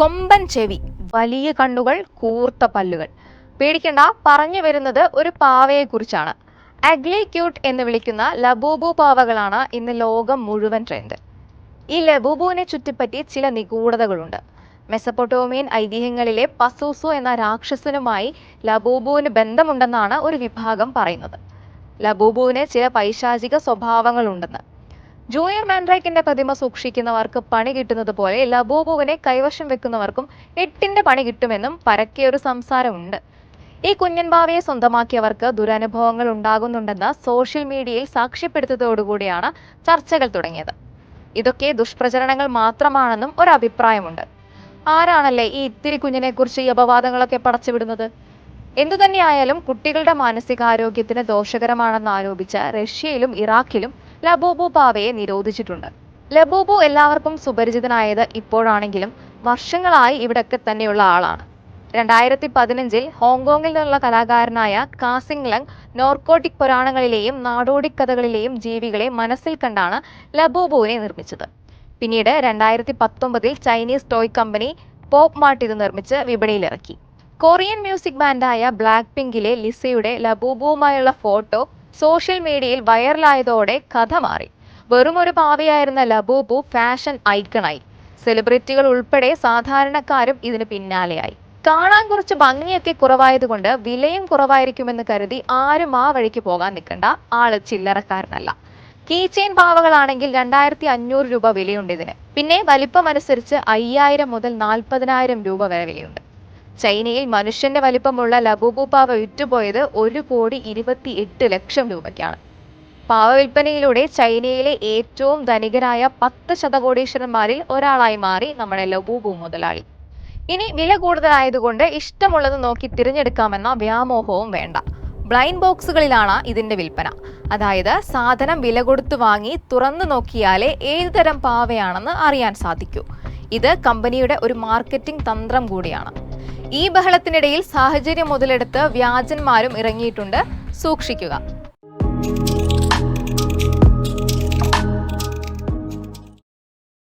കൊമ്പൻ ചെവി വലിയ കണ്ണുകൾ കൂർത്ത പല്ലുകൾ. പേടിക്കണ്ട പറഞ്ഞു വരുന്നത് ഒരു പാവയെക്കുറിച്ചാണ്. അഗ്ലി ക്യൂട്ട് എന്ന് വിളിക്കുന്ന ലബൂബു പാവകളാണ് ഇന്ന് ലോകം മുഴുവൻ ട്രെൻഡ്. ഈ ലബൂബുവിനെ ചുറ്റിപ്പറ്റി ചില നിഗൂഢതകളുണ്ട്. മെസപ്പൊട്ടോമിയൻ ഐതിഹ്യങ്ങളിലെ പസൂസു എന്ന രാക്ഷസനുമായി ലബൂബുവിന് ബന്ധമുണ്ടെന്നാണ് ഒരു വിഭാഗം പറയുന്നത്. ലബൂബുവിന് ചില പൈശാചിക സ്വഭാവങ്ങളുണ്ടെന്ന്. ജൂനിയർ മാൻഡ്രൈക്കിന്റെ പ്രതിമ സൂക്ഷിക്കുന്നവർക്ക് പണി കിട്ടുന്നത് പോലെ ലബോബുവിനെ കൈവശം വെക്കുന്നവർക്കും എട്ടിന്റെ പണി കിട്ടുമെന്നും പരക്കെ ഒരു സംസാരമുണ്ട്. ഈ കുഞ്ഞൻ ഭാവയെ സ്വന്തമാക്കിയവർക്ക് ദുരനുഭവങ്ങൾ ഉണ്ടാകുന്നുണ്ടെന്ന് സോഷ്യൽ മീഡിയയിൽ സാക്ഷ്യപ്പെടുത്തിയതോടുകൂടിയാണ് ചർച്ചകൾ തുടങ്ങിയത്. ഇതൊക്കെ ദുഷ്പ്രചരണങ്ങൾ മാത്രമാണെന്നും ഒരു അഭിപ്രായമുണ്ട്. ആരാണല്ലേ ഈ ഇത്തിരി കുഞ്ഞിനെ കുറിച്ച് ഈ അപവാദങ്ങളൊക്കെ പടച്ചുവിടുന്നത്? എന്തു തന്നെയായാലും കുട്ടികളുടെ മാനസികാരോഗ്യത്തിന് ദോഷകരമാണെന്ന് ആരോപിച്ച റഷ്യയിലും ഇറാഖിലും ലബൂബു പാവയെ നിരോധിച്ചിട്ടുണ്ട്. ലബോബോ എല്ലാവർക്കും സുപരിചിതനായത് ഇപ്പോഴാണെങ്കിലും വർഷങ്ങളായി ഇവിടൊക്കെ തന്നെയുള്ള ആളാണ്. രണ്ടായിരത്തി പതിനഞ്ചിൽ ഹോങ്കോങ്ങിൽ നിന്നുള്ള കലാകാരനായ കാസിംഗ് ലങ് നോർക്കോട്ടിക് പുരാണങ്ങളിലെയും നാടോടി കഥകളിലെയും ജീവികളെ മനസ്സിൽ കണ്ടാണ് ലബോബോവിനെ നിർമ്മിച്ചത്. പിന്നീട് രണ്ടായിരത്തി പത്തൊമ്പതിൽ Chinese toy company Pop Mart ഇത് നിർമ്മിച്ച് വിപണിയിലിറക്കി. കൊറിയൻ മ്യൂസിക് ബാൻഡായ ബ്ലാക്ക് പിങ്കിലെ ലിസയുടെ ലബൂബുവുമായുള്ള ഫോട്ടോ സോഷ്യൽ മീഡിയയിൽ വൈറലായതോടെ കഥ മാറി. വെറും ഒരു പാവയായിരുന്ന ലബൂബു ഫാഷൻ ഐക്കണായി. സെലിബ്രിറ്റികൾ ഉൾപ്പെടെ സാധാരണക്കാരും ഇതിന് പിന്നാലെയായി. കാണാൻ കുറച്ച് ഭംഗിയൊക്കെ കുറവായതുകൊണ്ട് വിലയും കുറവായിരിക്കുമെന്ന് കരുതി ആരും ആ വഴിക്ക് പോകാൻ നിൽക്കണ്ട. ആൾ ചില്ലറക്കാരനല്ല. കീചെയിൻ പാവകളാണെങ്കിൽ രണ്ടായിരത്തി അഞ്ഞൂറ് രൂപ വിലയുണ്ട് ഇതിന്. പിന്നെ വലിപ്പം അനുസരിച്ച് അയ്യായിരം മുതൽ നാൽപ്പതിനായിരം രൂപ വരെ വിലയുണ്ട്. ചൈനയിൽ മനുഷ്യന്റെ വലിപ്പമുള്ള ലബൂബു പാവ വിറ്റുപോയത് ഒരു കോടി ഇരുപത്തി എട്ട് ലക്ഷം രൂപയ്ക്കാണ്. പാവ വിൽപ്പനയിലൂടെ ചൈനയിലെ ഏറ്റവും ധനികരായ പത്ത് ശതകോടീശ്വരന്മാരിൽ ഒരാളായി മാറി നമ്മുടെ ലബൂബു മുതലാളി. ഇനി വില കൂടുതലായതുകൊണ്ട് ഇഷ്ടമുള്ളത് നോക്കി തിരഞ്ഞെടുക്കാമെന്ന വ്യാമോഹവും വേണ്ട. ബ്ലൈൻഡ് ബോക്സുകളിലാണ് ഇതിന്റെ വിൽപ്പന. അതായത് സാധനം വില കൊടുത്തു വാങ്ങി തുറന്നു നോക്കിയാലേ ഏത് തരം പാവയാണെന്ന് അറിയാൻ സാധിക്കൂ. ഇത് കമ്പനിയുടെ ഒരു മാർക്കറ്റിംഗ് തന്ത്രം കൂടിയാണ്. ഈ ബഹളത്തിനിടയിൽ സാഹചര്യം മുതലെടുത്ത് വ്യാജന്മാരും ഇറങ്ങിയിട്ടുണ്ട്. സൂക്ഷിക്കുക.